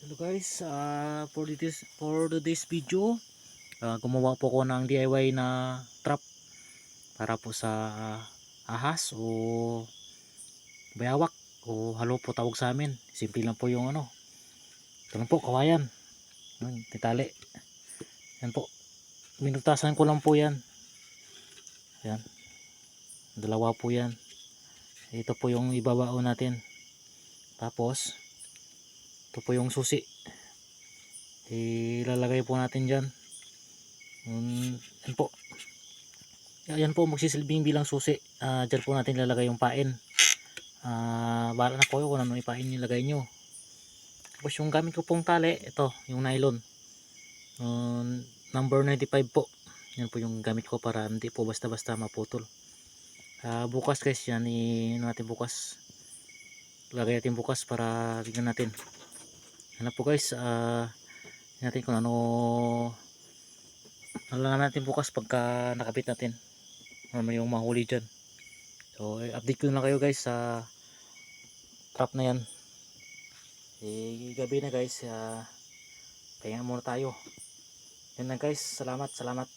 Hello guys, uh, for this for today's video, uh, gumawa po ko ng DIY na trap para po sa ah, ahas o bayawak o halo po tawag sa amin. Simple lang po yung ano. Ito lang po, kawayan. Yan, titali. Yan po. Minutasan ko lang po yan. Yan. Dalawa po yan. Ito po yung ibabao natin. Tapos, ito po yung susi. Ilalagay po natin dyan. Um, yan po. Yan po magsisilbing bilang susi. Uh, dyan po natin ilalagay yung pain. Uh, bala na po kung ano ipain nilagay nyo. Tapos yung gamit ko pong tali ito yung nylon. Um, number 95 po. Yan po yung gamit ko para hindi po basta basta maputol. Uh, bukas guys yan natin bukas. Lagay natin bukas para tignan natin ano po guys. Ah natin kung ano nalaman natin bukas pagka nakabit natin. Ano yung mahuli dyan. So eh, update ko na lang kayo guys sa trap na yan. Eh gabi na guys. Uh, pahinga muna tayo. Yan na guys. Salamat salamat